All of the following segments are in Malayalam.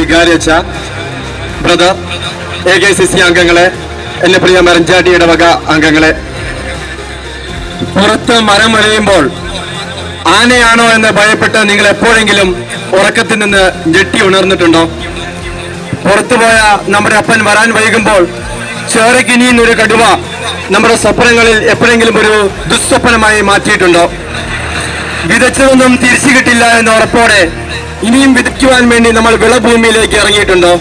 വികാരി അച്ഛ brother A K C C അംഗങ്ങളെ എന്റെ പ്രിയ മരഞ്ചാട്ടി ഇടവക അംഗങ്ങളെ. പുറത്ത് മരം അലയുമ്പോൾ ആനയാണോ എന്ന് ഭയപ്പെട്ട് നിങ്ങൾ എപ്പോഴെങ്കിലും ഉറക്കത്തിൽ നിന്ന് ഞെട്ടി ഉണർന്നിട്ടുണ്ടോ? പുറത്തുപോയ നമ്മുടെ അപ്പൻ വരാൻ വൈകുമ്പോൾ ചേറക്കിനിയിൽ കടുവ നമ്മുടെ സ്വപ്നങ്ങളിൽ എപ്പോഴെങ്കിലും ഒരു ദുസ്വപ്നമായി മാറ്റിയിട്ടുണ്ടോ? വിതച്ചതൊന്നും തിരിച്ചു കിട്ടില്ല എന്ന ഉറപ്പോടെ ഇനിയും വിതയ്ക്കുവാൻ വേണ്ടി നമ്മൾ വിളഭൂമിയിലേക്ക് ഇറങ്ങിയിട്ടുണ്ട്?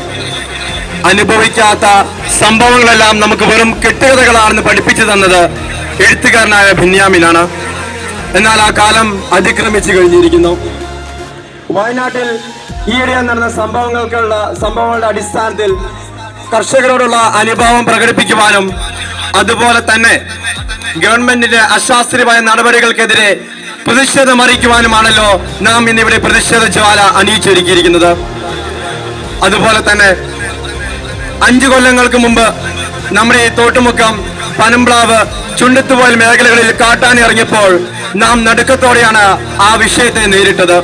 അനുഭവിക്കാത്ത സംഭവങ്ങളെല്ലാം നമുക്ക് വെറും കെട്ടുകഥകളാണെന്ന് പഠിപ്പിച്ചു തന്നത് എഴുത്തുകാരനായ ബെന്യാമിനാണ്. എന്നാൽ ആ കാലം അതിക്രമിച്ചു കഴിഞ്ഞിരിക്കുന്നു. വയനാട്ടിൽ ഈയിടെ നടന്ന സംഭവങ്ങൾക്കുള്ള സംഭവങ്ങളുടെ അടിസ്ഥാനത്തിൽ കർഷകരോടുള്ള അനുഭാവം പ്രകടിപ്പിക്കുവാനും അതുപോലെ തന്നെ ഗവൺമെന്റിന്റെ അശാസ്ത്രീയമായ നടപടികൾക്കെതിരെ പ്രതിഷേധം അറിയിക്കുവാനുമാണല്ലോ നാം ഇന്നിവിടെ പ്രതിഷേധ ജ്വാല അണിയിച്ചൊരുക്കിയിരിക്കുന്നത്. അതുപോലെ തന്നെ അഞ്ചു കൊല്ലങ്ങൾക്ക് മുമ്പ് നമ്മുടെ ഈ തോട്ടുമുക്കം പനമ്പ്ലാവ് ചുണ്ടത്തുപോൽ മേഖലകളിൽ കാട്ടാൻ ഇറങ്ങിയപ്പോൾ നാം നടുക്കത്തോടെയാണ് ആ വിഷയത്തെ നേരിട്ടത്.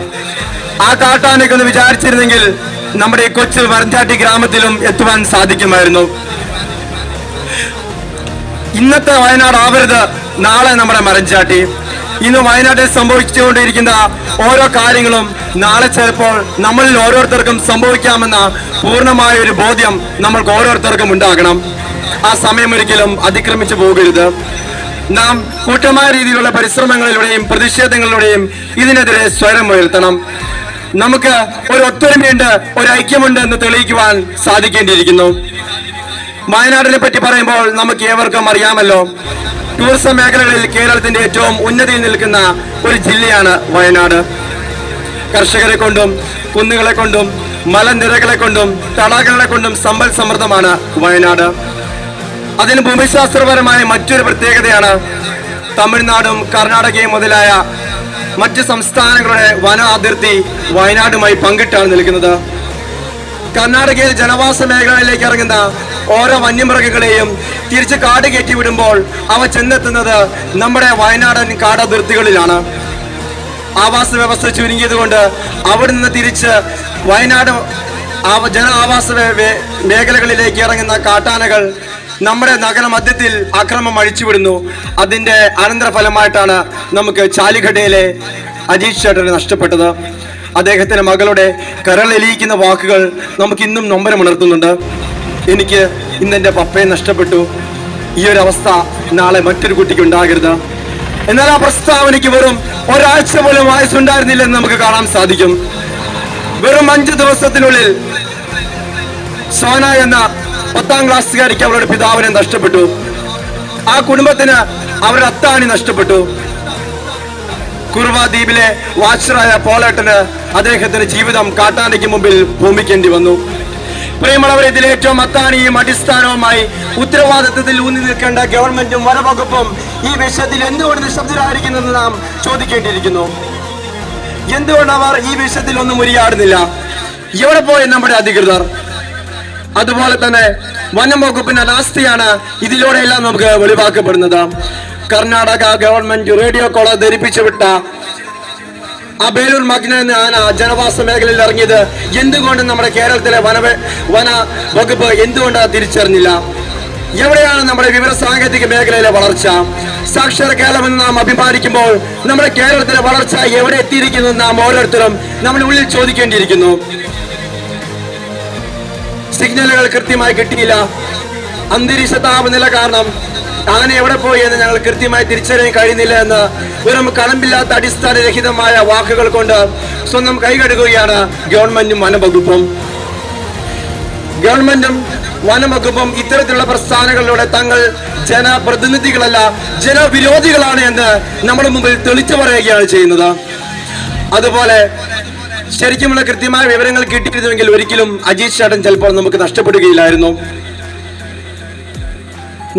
ആ കാട്ടാനൊക്കെ ഒന്ന് വിചാരിച്ചിരുന്നെങ്കിൽ നമ്മുടെ കൊച്ചു വരഞ്ചാട്ടി ഗ്രാമത്തിലും എത്തുവാൻ സാധിക്കുമായിരുന്നു. ഇന്നത്തെ വയനാട് ആവരുത് നാളെ നമ്മുടെ മരഞ്ചാട്ടി. ഇന്ന് വയനാട്ടിൽ സംഭവിച്ചുകൊണ്ടിരിക്കുന്ന ഓരോ കാര്യങ്ങളും നാളെ ചിലപ്പോൾ നമ്മളിൽ ഓരോരുത്തർക്കും സംഭവിക്കാമെന്ന പൂർണമായ ഒരു ബോധ്യം നമ്മൾക്ക് ഓരോരുത്തർക്കും ഉണ്ടാകണം. ആ സമയം ഒരിക്കലും അതിക്രമിച്ചു പോകരുത്. നാം കൂട്ടമായ രീതിയിലുള്ള പരിശ്രമങ്ങളിലൂടെയും പ്രതിഷേധങ്ങളിലൂടെയും ഇതിനെതിരെ സ്വരം ഉയർത്തണം. നമുക്ക് ഒരു ഒത്തൊരുമയുണ്ട് ഒരു ഐക്യമുണ്ട് എന്ന് തെളിയിക്കുവാൻ സാധിക്കേണ്ടിയിരിക്കുന്നു. വയനാടിനെ പറ്റി പറയുമ്പോൾ നമുക്ക് ഏവർക്കും അറിയാമല്ലോ. ടൂറിസം മേഖലകളിൽ കേരളത്തിന്റെ ഏറ്റവും ഉന്നതിയിൽ നിൽക്കുന്ന ഒരു ജില്ലയാണ് വയനാട്. കർഷകരെ കൊണ്ടും കുന്നുകളെ കൊണ്ടും മലനിരകളെ കൊണ്ടും തടാകങ്ങളെ കൊണ്ടും സമ്പൽ സമൃദ്ധമാണ് വയനാട്. അതിന് ഭൂമിശാസ്ത്രപരമായ മറ്റൊരു പ്രത്യേകതയാണ് തമിഴ്നാടും കർണാടകയും മുതലായ മറ്റ് സംസ്ഥാനങ്ങളുടെ വന അതിർത്തി വയനാടുമായി പങ്കിട്ടാണ് നിൽക്കുന്നത്. കർണാടകയിൽ ജനവാസ മേഖലകളിലേക്ക് ഇറങ്ങുന്ന ഓരോ വന്യമൃഗങ്ങളെയും തിരിച്ച് കാട് കയറ്റി വിടുമ്പോൾ അവ ചെന്നെത്തുന്നത് നമ്മുടെ വയനാടൻ കാടതിർത്തികളിലാണ്. ആവാസ വ്യവസ്ഥ ചുരുങ്ങിയത് കൊണ്ട് അവിടെ നിന്ന് തിരിച്ച് വയനാട് ജന ആവാസ മേഖലകളിലേക്ക് ഇറങ്ങുന്ന കാട്ടാനകൾ നമ്മുടെ നഗര മധ്യത്തിൽ അക്രമം അഴിച്ചുവിടുന്നു. അതിന്റെ അനന്തരഫലമായിട്ടാണ് നമുക്ക് ചാലിഘട്ടയിലെ അജീഷ് ചേട്ടന് നഷ്ടപ്പെട്ടത്. അദ്ദേഹത്തിന്റെ മകളുടെ കരളെലിയിക്കുന്ന വാക്കുകൾ നമുക്ക് ഇന്നും നൊമ്പരമുണർത്തുന്നുണ്ട്. എനിക്ക് ഇന്നെന്റെ പപ്പയെ നഷ്ടപ്പെട്ടു. ഈ ഒരു അവസ്ഥ നാളെ മറ്റൊരു കുട്ടിക്ക് ഉണ്ടാകരുത്. എന്നാൽ ആ പ്രസ്താവനയ്ക്ക് വെറും ഒരാഴ്ച പോലും വയസ്സുണ്ടായിരുന്നില്ലെന്ന് നമുക്ക് കാണാൻ സാധിക്കും. വെറും അഞ്ച് ദിവസത്തിനുള്ളിൽ സോന എന്ന പത്താം ക്ലാസ്സുകാരിക്ക് അവരുടെ പിതാവിനെ നഷ്ടപ്പെട്ടു. ആ കുടുംബത്തിന് അവരുടെ അത്താണി നഷ്ടപ്പെട്ടു. കുറുവ ദ്വീപിലെ വാച്ചറായ പോളേട്ടന് അദ്ദേഹത്തിന്റെ ജീവിതം കാട്ടാനയ്ക്ക് മുമ്പിൽ ഭൂമിക്കേണ്ടി വന്നു. പ്രിയമുള്ളവർ ഇതിൽ ഏറ്റവും അത്താണിയും അടിസ്ഥാനവുമായി ഉത്തരവാദിത്വത്തിൽ ഊന്നി നിൽക്കേണ്ട ഗവൺമെന്റും വനവകുപ്പും ഈ വിഷയത്തിൽ എന്തുകൊണ്ട് നിശബ്ദരായിരിക്കുന്നെന്ന് നാം ചോദിക്കേണ്ടിയിരിക്കുന്നു. എന്തുകൊണ്ട് അവർ ഈ വിഷയത്തിൽ ഒന്നും ഉരിയാടുന്നില്ല? എവിടെ പോയി നമ്മുടെ അധികൃതർ? അതുപോലെ തന്നെ വനം വകുപ്പിന്റെ അനാസ്ഥയാണ് ഇതിലൂടെയെല്ലാം നമുക്ക് വെളിവാക്കപ്പെടുന്നത്. കർണാടക ഗവൺമെന്റ് റേഡിയോ കോളർ ധരിപ്പിച്ചു വിട്ട ആ ബേലൂർ മഗ്ന എന്ന ആന ജനവാസ മേഖലയിൽ ഇറങ്ങിയത് എന്തുകൊണ്ട് നമ്മുടെ കേരളത്തിലെ വന വന വകുപ്പ് എന്തുകൊണ്ട് തിരിച്ചറിഞ്ഞില്ല? എവിടെയാണ് നമ്മുടെ വിവര സാങ്കേതിക മേഖലയിലെ വളർച്ച? സാക്ഷര കേരളം എന്ന് നാം അഭിമാനിക്കുമ്പോൾ നമ്മുടെ കേരളത്തിലെ വളർച്ച എവിടെ എത്തിയിരിക്കുന്നു നാം ഓരോരുത്തരും നമ്മൾ ഉള്ളിൽ ചോദിക്കേണ്ടിയിരിക്കുന്നു. സിഗ്നലുകൾ കൃത്യമായി കിട്ടിയില്ല. അന്തരീക്ഷ താപനില കാരണം ആന എവിടെ പോയി എന്ന് ഞങ്ങൾ കൃത്യമായി തിരിച്ചറിയാൻ കഴിയുന്നില്ല എന്ന് വെറും കളമ്പില്ലാത്ത അടിസ്ഥാനരഹിതമായ വാക്കുകൾ കൊണ്ട് സ്വന്തം കൈകഴുകുകയാണ് ഗവൺമെന്റും വനവകുപ്പും. ഗവൺമെന്റും വനവകുപ്പും ഇത്തരത്തിലുള്ള പ്രസ്ഥാനങ്ങളിലൂടെ തങ്ങൾ ജനപ്രതിനിധികളല്ല ജനവിരോധികളാണ് എന്ന് നമ്മുടെ മുമ്പിൽ തെളിച്ചു പറയുകയാണ് ചെയ്യുന്നത്. അതുപോലെ ശരിക്കുമുള്ള കൃത്യമായ വിവരങ്ങൾ കിട്ടിയിരുന്നുവെങ്കിൽ ഒരിക്കലും അജീഷ് ചേട്ടൻ ചിലപ്പോൾ നമുക്ക് നഷ്ടപ്പെടുകയില്ലായിരുന്നു.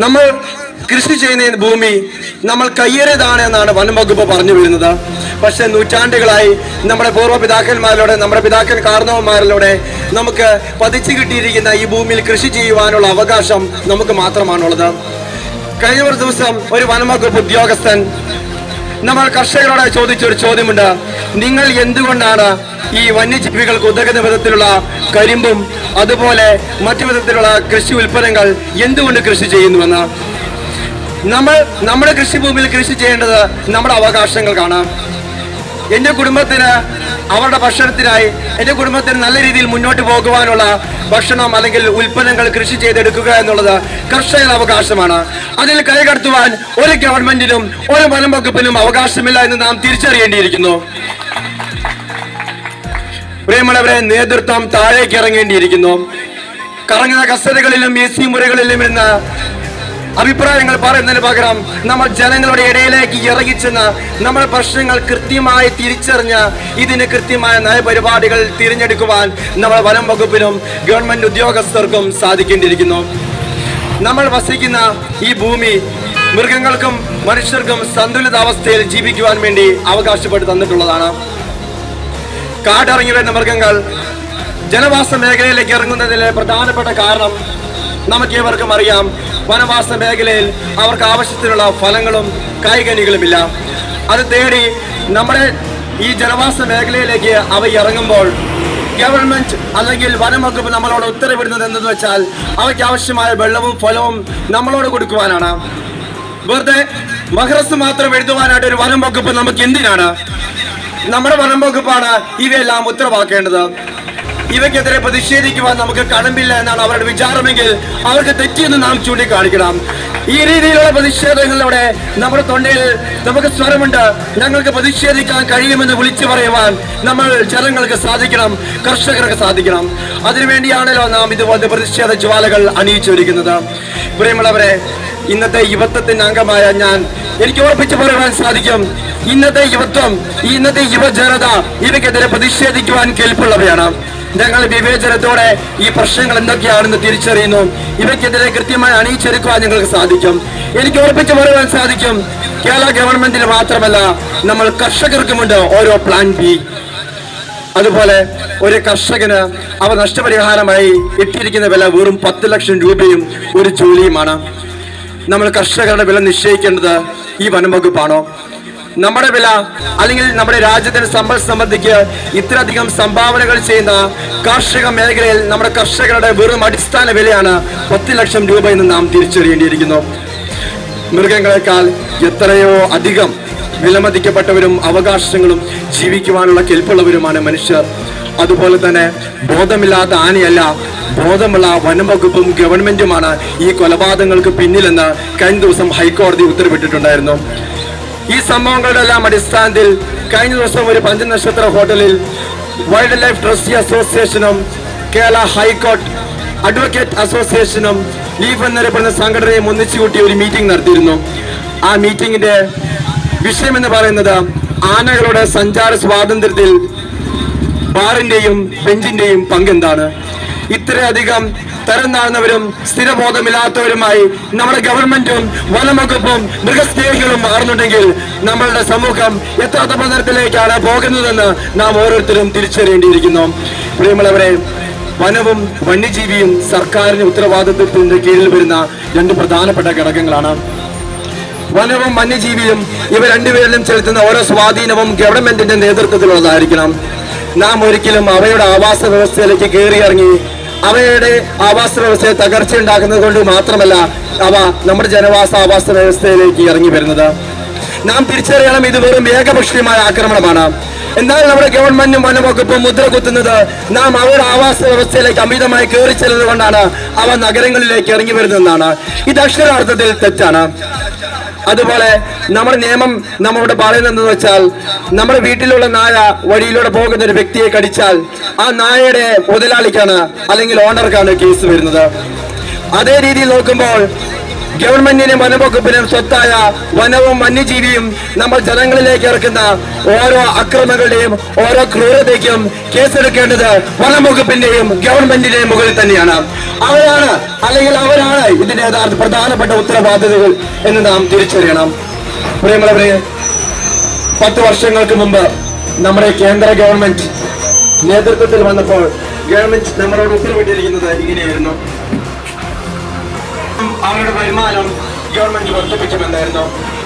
നമ്മൾ കൃഷി ചെയ്യുന്ന ഭൂമി നമ്മൾ കയ്യേറിയതാണ് എന്നാണ് വനംവകുപ്പ് പറഞ്ഞു വരുന്നത്. പക്ഷെ നൂറ്റാണ്ടുകളായി നമ്മുടെ പൂർവ പിതാക്കന്മാരിലൂടെ നമ്മുടെ പിതാക്കൻ കാരണവന്മാരിലൂടെ നമുക്ക് പതിച്ചു കിട്ടിയിരിക്കുന്ന ഈ ഭൂമിയിൽ കൃഷി ചെയ്യുവാനുള്ള അവകാശം നമുക്ക് മാത്രമാണുള്ളത്. കഴിഞ്ഞ ഒരു ദിവസം ഒരു വനംവകുപ്പ് ഉദ്യോഗസ്ഥൻ നമ്മൾ കർഷകരോട് ചോദിച്ചൊരു ചോദ്യമുണ്ട്. നിങ്ങൾ എന്തുകൊണ്ടാണ് ഈ വന്യജീവികൾക്ക് ഉതകുന്ന വിധത്തിലുള്ള കരിമ്പും അതുപോലെ മറ്റു വിധത്തിലുള്ള കൃഷി ഉൽപ്പന്നങ്ങൾ എന്തുകൊണ്ട് കൃഷി ചെയ്യുന്നുവെന്ന് നമ്മൾ നമ്മുടെ കൃഷിഭൂമിയിൽ കൃഷി ചെയ്യേണ്ടത് നമ്മുടെ അവകാശങ്ങൾക്കാണ് എന്റെ കുടുംബത്തിന് അവരുടെ ഭക്ഷണത്തിനായി എന്റെ കുടുംബത്തിന് നല്ല രീതിയിൽ മുന്നോട്ട് പോകുവാനുള്ള ഭക്ഷണം അല്ലെങ്കിൽ ഉൽപ്പന്നങ്ങൾ കൃഷി ചെയ്തെടുക്കുക എന്നുള്ളത് കർഷകരുടെ അവകാശമാണ്. അതിൽ കൈകടത്തുവാൻ ഒരു ഗവൺമെന്റിനും ഒരു വനം വകുപ്പിനും അവകാശമില്ല എന്ന് നാം തിരിച്ചറിയേണ്ടിയിരിക്കുന്നു. പ്രിയമുള്ളവരെ നേതൃത്വം താഴേക്ക് ഇറങ്ങേണ്ടിയിരിക്കുന്നു. കറങ്ങുന്ന കസേരകളിലും എ സി മുറികളിലും ഇരുന്ന് അഭിപ്രായങ്ങൾ പറയുന്നതിന് പകരം നമ്മൾ ജനങ്ങളുടെ ഇടയിലേക്ക് ഇറങ്ങിച്ചെന്ന് നമ്മൾ പ്രശ്നങ്ങൾ കൃത്യമായി തിരിച്ചറിഞ്ഞ് ഇതിന് കൃത്യമായ നയപരിപാടികൾ തിരഞ്ഞെടുക്കുവാൻ നമ്മൾ വനം വകുപ്പിനും ഗവൺമെന്റ് ഉദ്യോഗസ്ഥർക്കും സാധിക്കേണ്ടിയിരിക്കുന്നു. നമ്മൾ വസിക്കുന്ന ഈ ഭൂമി മൃഗങ്ങൾക്കും മനുഷ്യർക്കും സന്തുലിതാവസ്ഥയിൽ ജീവിക്കുവാൻ വേണ്ടി അവകാശപ്പെട്ട് തന്നിട്ടുള്ളതാണ്. കാടിറങ്ങി വരുന്ന മൃഗങ്ങൾ ജനവാസ മേഖലയിലേക്ക് ഇറങ്ങുന്നതിലെ പ്രധാനപ്പെട്ട കാരണം നമുക്ക് ഏവർക്കും അറിയാം. വനവാസ മേഖലയിൽ അവർക്ക് ആവശ്യത്തിനുള്ള ഫലങ്ങളും കായികനികളുമില്ല. അത് തേടി നമ്മുടെ ഈ ജനവാസ മേഖലയിലേക്ക് അവ ഇറങ്ങുമ്പോൾ ഗവൺമെന്റ് അല്ലെങ്കിൽ വനം വകുപ്പ് നമ്മളോട് ഉത്തരവിടുന്നത് എന്തെന്ന് വെച്ചാൽ അവയ്ക്ക് ആവശ്യമായ വെള്ളവും ഫലവും നമ്മളോട് കൊടുക്കുവാനാണ്. വെറുതെ മഹ്റസ് മാത്രം എഴുതുവാനായിട്ട് ഒരു വനം വകുപ്പ് നമുക്ക് എന്തിനാണ്? നമ്മുടെ വനം വകുപ്പാണ് ഇവയെല്ലാം ഉത്തരവാക്കേണ്ടത്. ഇവയ്ക്കെതിരെ പ്രതിഷേധിക്കുവാൻ നമുക്ക് കടമ്പില്ല എന്നാണ് അവരുടെ വിചാരമെങ്കിൽ അവർക്ക് തെറ്റിയെന്ന് നാം ചൂണ്ടിക്കാണിക്കണം. ഈ രീതിയിലുള്ള പ്രതിഷേധങ്ങളിലൂടെ നമ്മുടെ തൊണ്ടയിൽ നമുക്ക് സ്വരമുണ്ട്. ഞങ്ങൾക്ക് പ്രതിഷേധിക്കാൻ കഴിയുമെന്ന് വിളിച്ചു പറയുവാൻ നമ്മൾ ജനങ്ങൾക്ക് സാധിക്കണം കർഷകർക്ക് സാധിക്കണം. അതിനുവേണ്ടിയാണല്ലോ നാം ഇതുപോലത്തെ പ്രതിഷേധ ജ്വാലകൾ അണിയിച്ചൊരുക്കുന്നത്. പ്രിയമുള്ളവരെ ഇന്നത്തെ യുവത്വത്തിന്റെ അംഗമായ ഞാൻ എനിക്ക് ഓർപ്പിച്ചു പറയുവാൻ സാധിക്കും ഇന്നത്തെ യുവത്വം ഇന്നത്തെ യുവജനത ഇവയ്ക്കെതിരെ പ്രതിഷേധിക്കുവാൻ കേൾപ്പുള്ളവയാണ് ഞങ്ങൾ വിവേചനത്തോടെ ഈ പ്രശ്നങ്ങൾ എന്തൊക്കെയാണെന്ന് തിരിച്ചറിയുന്നു. ഇവയ്ക്കെതിരെ കൃത്യമായി അണിയിച്ചെടുക്കുവാൻ ഞങ്ങൾക്ക് സാധിക്കും. എനിക്ക് ഉറപ്പിച്ചു പറയുവാൻ സാധിക്കും കേരള ഗവൺമെന്റിന് മാത്രമല്ല നമ്മൾ കർഷകർക്കുമുണ്ട് ഓരോ പ്ലാൻ ബി അതുപോലെ ഒരു കർഷകന് അവ നഷ്ടപരിഹാരമായി ഇട്ടിരിക്കുന്ന വില വെറും പത്ത് ലക്ഷം രൂപയും ഒരു ജോലിയുമാണ്. നമ്മൾ കർഷകരുടെ വില നിശ്ചയിക്കേണ്ടത് ഈ വനം വകുപ്പാണോ? നമ്മുടെ വില അല്ലെങ്കിൽ നമ്മുടെ രാജ്യത്തിന്റെ സമ്പൽ സമൃദ്ധിക്ക് ഇത്രയധികം സംഭാവനകൾ ചെയ്യുന്ന കാർഷിക മേഖലയിൽ നമ്മുടെ കർഷകരുടെ വെറും അടിസ്ഥാന വിലയാണ് പത്ത് ലക്ഷം രൂപ എന്ന് നാം തിരിച്ചറിയേണ്ടിയിരിക്കുന്നു. മൃഗങ്ങളെക്കാൾ എത്രയോ അധികം വിലമതിക്കപ്പെട്ടവരും അവകാശങ്ങളും ജീവിക്കുവാനുള്ള കെൽപ്പുള്ളവരുമാണ് മനുഷ്യർ. അതുപോലെ തന്നെ ബോധമില്ലാത്ത ആനയല്ല ബോധമുള്ള വനം വകുപ്പും ഗവൺമെന്റുമാണ് ഈ കൊലപാതകങ്ങൾക്ക് പിന്നിലെന്ന് കഴിഞ്ഞ ദിവസം ഹൈക്കോടതി ഉത്തരവിട്ടിട്ടുണ്ടായിരുന്നു. ഈ സംഭവങ്ങളുടെ എല്ലാം അടിസ്ഥാനത്തിൽ കഴിഞ്ഞ ദിവസം ഒരു പഞ്ചനക്ഷത്ര ഹോട്ടലിൽ വൈൽഡ് ലൈഫ് ട്രസ്റ്റി അസോസിയേഷനും കേരള ഹൈക്കോർട്ട് അഡ്വക്കേറ്റ് അസോസിയേഷനും ലീഫ് എന്നറിയപ്പെടുന്ന സംഘടനയും ഒന്നിച്ചു കൂട്ടി ഒരു മീറ്റിംഗ് നടത്തിയിരുന്നു. ആ മീറ്റിംഗിന്റെ വിഷയം എന്ന് പറയുന്നത് ആനകളുടെ സഞ്ചാര സ്വാതന്ത്ര്യത്തിൽ ബാറിന്റെയും ബെഞ്ചിന്റെയും പങ്കെന്താണ്? ഇത്രയധികം തരം താഴ്ന്നവരും സ്ഥിരബോധമില്ലാത്തവരുമായി നമ്മുടെ ഗവൺമെന്റും വനംവകുപ്പും മൃഗസ്നേഹികളും മാറുന്നുണ്ടെങ്കിൽ നമ്മളുടെ സമൂഹം എത്ര തരത്തിലേക്കാണ് പോകുന്നതെന്ന് നാം ഓരോരുത്തരും തിരിച്ചറിയേണ്ടിയിരിക്കുന്നു. പ്രിയമുള്ളവരെ വനവും വന്യജീവിയും സർക്കാരിന് ഉത്തരവാദിത്വത്തിന്റെ കീഴിൽ വരുന്ന രണ്ട് പ്രധാനപ്പെട്ട ഘടകങ്ങളാണ്. വനവും വന്യജീവിയും ഇവ രണ്ടുപേരിലും ചെലുത്തുന്ന ഓരോ സ്വാധീനവും ഗവൺമെന്റിന്റെ നേതൃത്വത്തിലുള്ളതായിരിക്കണം. നാം ഒരിക്കലും അവയുടെ ആവാസ വ്യവസ്ഥയിലേക്ക് കയറി ഇറങ്ങി അവയുടെ ആവാസ വ്യവസ്ഥയെ തകർച്ച ഉണ്ടാക്കുന്നത് കൊണ്ട് മാത്രമല്ല അവ നമ്മുടെ ജനവാസ ആവാസ വ്യവസ്ഥയിലേക്ക് ഇറങ്ങി വരുന്നത്. നാം തിരിച്ചറിയണം ഇത് വെറും ഏകപക്ഷീയമായ ആക്രമണമാണ്. എന്നാൽ നമ്മുടെ ഗവൺമെന്റും വനവകുപ്പും മുദ്ര കുത്തുന്നത് നാം അവരുടെ ആവാസ വ്യവസ്ഥയിലേക്ക് അമിതമായി കയറി ചെല്ലുന്നത് കൊണ്ടാണ് അവ നഗരങ്ങളിലേക്ക് ഇറങ്ങി വരുന്നതെന്നാണ്. ഇത് അക്ഷരാർത്ഥത്തിൽ തെറ്റാണ്. അതുപോലെ നമ്മുടെ നിയമം നമ്മളോട് പറയുന്നതെന്ന് വെച്ചാൽ നമ്മുടെ വീട്ടിലുള്ള നായ വഴിയിലൂടെ പോകുന്ന ഒരു വ്യക്തിയെ കടിച്ചാൽ ആ നായയുടെ മുതലാളിക്കാണ് അല്ലെങ്കിൽ ഓണർക്കാണ് കേസ് വരുന്നത്. അതേ രീതിയിൽ നോക്കുമ്പോൾ ഗവൺമെന്റിനും വനവകുപ്പിനും സ്വത്തായ വനവും വന്യജീവിയും നമ്മൾ ജനങ്ങളിലേക്ക് ഇറക്കുന്ന ഓരോ അക്രമങ്ങളുടെയും ഓരോ ക്രൂരതയ്ക്കും കേസെടുക്കേണ്ടത് വനംവകുപ്പിന്റെയും ഗവൺമെന്റിന്റെയും മുകളിൽ തന്നെയാണ്. അവരാണ് അല്ലെങ്കിൽ അവരാണ് ഇതിന്റെ യഥാർത്ഥ പ്രധാനപ്പെട്ട ഉത്തരവാദിതകൾ എന്ന് നാം തിരിച്ചറിയണം. പ്രിയമുള്ളവരെ പത്ത് വർഷങ്ങൾക്ക് മുമ്പ് നമ്മുടെ കേന്ദ്ര ഗവൺമെന്റ് നേതൃത്വത്തിൽ വന്നപ്പോൾ ഗവൺമെന്റ് നമ്മളോട് ഉത്തരവിട്ടിരിക്കുന്നത് ഇങ്ങനെയായിരുന്നു. അവരുടെ വരുമാനം ഗവൺമെന്റ് വർദ്ധിപ്പിക്കുമെന്നായിരുന്നു.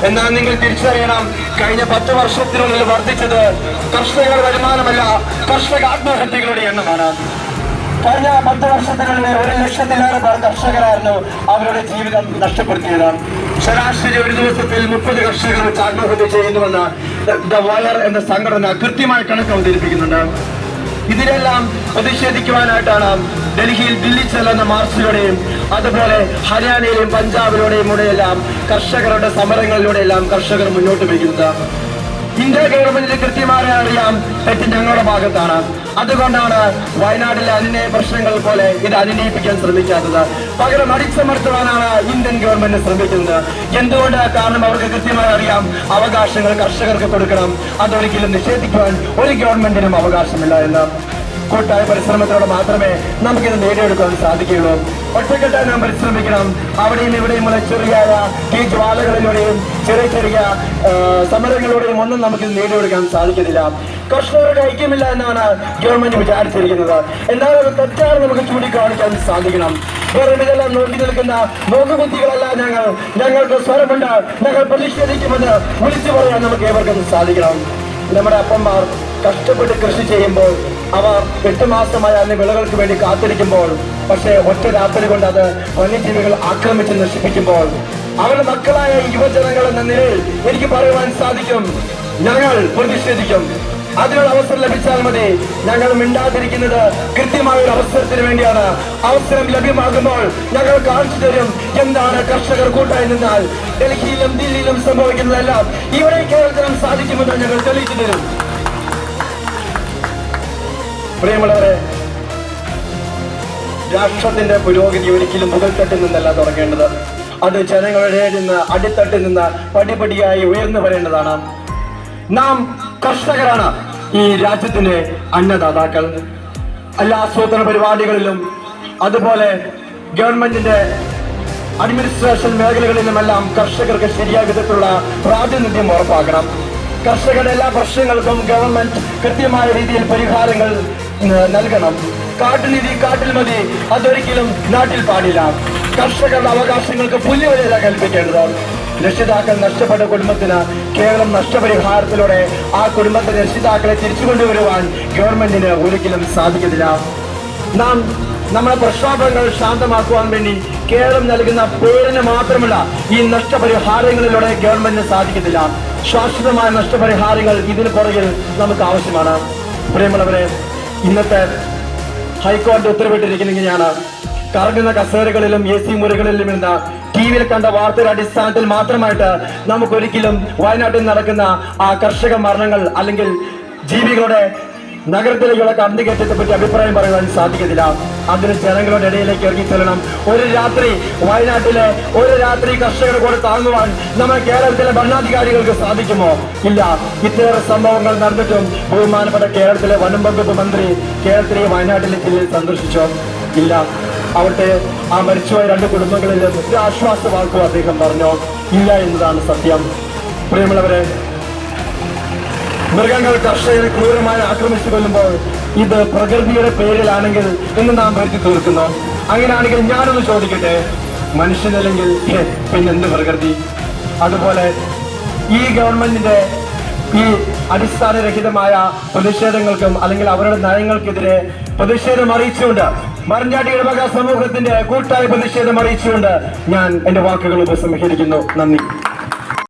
എന്നാൽ നിങ്ങൾ തിരിച്ചറിയണം കഴിഞ്ഞ പത്ത് വർഷത്തിനുള്ളിൽ വർദ്ധിച്ചത് കർഷകരുടെ വരുമാനമല്ല കർഷക ആത്മഹത്യകളുടെ എണ്ണമാണ്. കഴിഞ്ഞ പത്ത് വർഷത്തിനുള്ളിൽ ഒരു ലക്ഷത്തിലേറെ പേർ കർഷകരായിരുന്നു. അവരുടെ ജീവിതം നഷ്ടപ്പെടുത്തിയത് ശരാശരി ഒരു ദിവസത്തിൽ മുപ്പത് കർഷകർ ആത്മഹത്യ ചെയ്യുന്നുവെന്ന് ദ വയർ എന്ന സംഘടന കൃത്യമായി കണക്ക് അവതരിപ്പിക്കുന്നുണ്ട് ഇതിനെല്ലാം പ്രതിഷേധിക്കുവാനായിട്ടാണ് ഡൽഹിയിൽ ദില്ലി ചെല്ലുന്ന മാർച്ചിലൂടെയും അതുപോലെ ഹരിയാനയിലെയും പഞ്ചാബിലൂടെയും കൂടെയെല്ലാം കർഷകരുടെ സമരങ്ങളിലൂടെയെല്ലാം കർഷകർ മുന്നോട്ട് വയ്ക്കുന്നത്. ഇന്ത്യ ഗവൺമെന്റിന് കൃത്യമായി അറിയാം തെറ്റ് ഞങ്ങളുടെ ഭാഗത്താണ്. അതുകൊണ്ടാണ് വയനാട്ടിലെ അനുനയ പ്രശ്നങ്ങൾ പോലെ ഇത് അനുനയിപ്പിക്കാൻ ശ്രമിക്കാത്തത്. പകരം അടിച്ചമർത്തുവാനാണ് ഇന്ത്യൻ ഗവൺമെന്റ് ശ്രമിക്കുന്നത്. എന്തുകൊണ്ട്? കാരണം അവർക്ക് കൃത്യമായി അറിയാം അവകാശങ്ങൾ കർഷകർക്ക് കൊടുക്കണം. അതൊരിക്കലും നിഷേധിക്കുവാൻ ഒരു ഗവൺമെന്റിനും അവകാശമില്ല എന്ന്. കൂട്ടായ പരിശ്രമത്തിലൂടെ മാത്രമേ നമുക്കിത് നേടിയെടുക്കാൻ സാധിക്കുകയുള്ളൂ. ഒറ്റക്കെട്ടായി നാം പരിശ്രമിക്കണം. അവിടെയും ഇവിടെയുമുള്ള ചെറിയ ഈ ജ്വാലകളിലൂടെയും ചെറിയ ചെറിയ സമരങ്ങളിലൂടെയും ഒന്നും നമുക്കിത് നേടിയെടുക്കാൻ സാധിക്കുന്നില്ല. കർഷകരുടെ ഐക്യമില്ല എന്നാണ് ഗവൺമെന്റ് വിചാരിച്ചിരിക്കുന്നത്. എന്നാൽ അത് തെറ്റാണ് നമുക്ക് ചൂണ്ടിക്കാണിക്കാൻ സാധിക്കണം. വെറും ഇതെല്ലാം നോക്കി നിൽക്കുന്ന നോക്കുകുത്തികളല്ല ഞങ്ങൾ. ഞങ്ങൾക്ക് സ്വരമുണ്ട്. ഞങ്ങൾ പ്രതിഷേധിക്കുമെന്ന് വിളിച്ചു പറയാൻ നമുക്ക് ഏവർക്കും സാധിക്കണം. നമ്മുടെ അപ്പന്മാർ കഷ്ടപ്പെട്ട് കൃഷി ചെയ്യുമ്പോൾ അവർ എട്ട് മാസമായ അന്ന് വിളകൾക്ക് വേണ്ടി കാത്തിരിക്കുമ്പോൾ പക്ഷേ ഒറ്റ രാത്രി കൊണ്ട് അത് വന്യജീവികൾ ആക്രമിച്ച് നശിപ്പിക്കുമ്പോൾ അവരുടെ മക്കളായ യുവജനങ്ങൾ എന്ന നിലയിൽ എനിക്ക് പറയുവാൻ സാധിക്കും. ഞങ്ങൾ പ്രതിഷേധിക്കും. അതിനുള്ള അവസരം ലഭിച്ചാൽ മതി. ഞങ്ങൾ മിണ്ടാതിരിക്കുന്നത് കൃത്യമായ ഒരു അവസരത്തിന് വേണ്ടിയാണ്. അവസരം ലഭ്യമാകുമ്പോൾ ഞങ്ങൾ കാണിച്ചു തരും എന്താണ് കർഷകർ കൂട്ടായി നിന്നാൽ. ഡൽഹിയിലും ദില്ലിയിലും സംഭവിക്കുന്നതെല്ലാം ഇവിടെ കേരളത്തിലും സാധിക്കുമെന്ന് ഞങ്ങൾ തെളിയിച്ചു തരും. പ്രിയമുള്ളവരെ രാഷ്ട്രത്തിന്റെ പുരോഗതി ഒരിക്കലും മുകൾത്തട്ടിൽ നിന്നല്ല തുടങ്ങേണ്ടത്. അത് ജനങ്ങളുടെ നിന്ന് അടിത്തട്ടിൽ നിന്ന് പടിപടിയായി ഉയർന്നു വരേണ്ടതാണ്. നാം കർഷകരാണ് ഈ രാജ്യത്തിന്റെ അന്നദാതാക്കൾ. എല്ലാ ആസൂത്രണ പരിപാടികളിലും അതുപോലെ ഗവൺമെന്റിന്റെ അഡ്മിനിസ്ട്രേഷൻ മേഖലകളിലുമെല്ലാം കർഷകർക്ക് ശരിയായ വിധത്തിലുള്ള പ്രാതിനിധ്യം ഉറപ്പാക്കണം. കർഷകരുടെ എല്ലാ പ്രശ്നങ്ങൾക്കും ഗവൺമെന്റ് കൃത്യമായ രീതിയിൽ പരിഹാരങ്ങൾ നൽകണം. കാട്ടുനിധി കാട്ടിൽ മതി. അതൊരിക്കലും നാട്ടിൽ പാടില്ല. കർഷകരുടെ അവകാശങ്ങൾക്ക് പുല്ലുവില കൽപ്പിക്കേണ്ടത്. രക്ഷിതാക്കൾ നഷ്ടപ്പെട്ട കുടുംബത്തിന് കേവലം നഷ്ടപരിഹാരത്തിലൂടെ ആ കുടുംബത്തെ രക്ഷിതാക്കളെ തിരിച്ചു കൊണ്ടുവരുവാൻ ഗവൺമെന്റിന് ഒരിക്കലും സാധിക്കുന്നില്ല നാം നമ്മുടെ പ്രക്ഷോഭങ്ങൾ ശാന്തമാക്കുവാൻ വേണ്ടി കേരളം നൽകുന്ന പേരിന് മാത്രമല്ല ഈ നഷ്ടപരിഹാരങ്ങളിലൂടെ ഗവൺമെന്റിന് സാധിക്കത്തില്ല. ശാശ്വതമായ നഷ്ടപരിഹാരങ്ങൾ ഇതിന് പുറകിൽ നമുക്ക് ആവശ്യമാണ്. പ്രിയമുള്ളവരെ ഇന്നത്തെ ഹൈക്കോടതി ഉത്തരവിട്ടിരിക്കുന്നതാണ് കറങ്ങുന്ന കസേരകളിലും എ സി മുറികളിലും ഇരുന്ന ടി വിയിൽ കണ്ട വാർത്തയുടെ അടിസ്ഥാനത്തിൽ മാത്രമായിട്ട് നമുക്കൊരിക്കലും വയനാട്ടിൽ നടക്കുന്ന ആ കർഷക മരണങ്ങൾ അല്ലെങ്കിൽ ജീവികളുടെ നഗരത്തിലേക്കുള്ള കടന്നുകയറ്റത്തെ പറ്റി അഭിപ്രായം പറയുവാൻ സാധിക്കത്തില്ല. അതിന് ജനങ്ങളുടെ ഇടയിലേക്ക് ഇറങ്ങിച്ചെല്ലണം ഒരു രാത്രി വയനാട്ടിലെ ഒരു രാത്രി കർഷകർ കൂടെ താങ്ങുവാൻ നമ്മുടെ കേരളത്തിലെ ഭരണാധികാരികൾക്ക് സാധിക്കുമോ? ഇല്ല. ഇത്തരം സംഭവങ്ങൾ നടന്നിട്ടും ബഹുമാനപ്പെട്ട കേരളത്തിലെ വനം വകുപ്പ് മന്ത്രി കേരളത്തിലെ വയനാട്ടിലെ ജില്ലയിൽ സന്ദർശിച്ചോ. ഇല്ല. അവിടുത്തെ ആ മരിച്ചുപോയ രണ്ട് കുടുംബങ്ങളിൽ ഒരു ആശ്വാസ വാക്കും അദ്ദേഹം പറഞ്ഞോ. ഇല്ല എന്നതാണ് സത്യം. പ്രിയമുള്ളവരെ മൃഗങ്ങൾ കർഷകരെ ക്രൂരമായി ആക്രമിച്ചു കൊല്ലുമ്പോൾ ഇത് പ്രകൃതിയുടെ പേരിലാണെങ്കിൽ എന്ന് നാം വരുത്തി തീർക്കുന്നു അങ്ങനെയാണെങ്കിൽ ഞാനൊന്ന് ചോദിക്കട്ടെ? മനുഷ്യനല്ലെങ്കിൽ പിന്നെന്ത് പ്രകൃതി? അതുപോലെ ഈ ഗവൺമെന്റിന്റെ ഈ അടിസ്ഥാനരഹിതമായ പ്രതിഷേധങ്ങൾക്കും അല്ലെങ്കിൽ അവരുടെ നയങ്ങൾക്കെതിരെ പ്രതിഷേധം അറിയിച്ചുകൊണ്ട് മരഞ്ഞാട്ടി ഇടവക സമൂഹത്തിന്റെ കൂട്ടായ പ്രതിഷേധം അറിയിച്ചുകൊണ്ട് ഞാൻ എന്റെ വാക്കുകൾ ഉപസംഹരിക്കുന്നു. നന്ദി.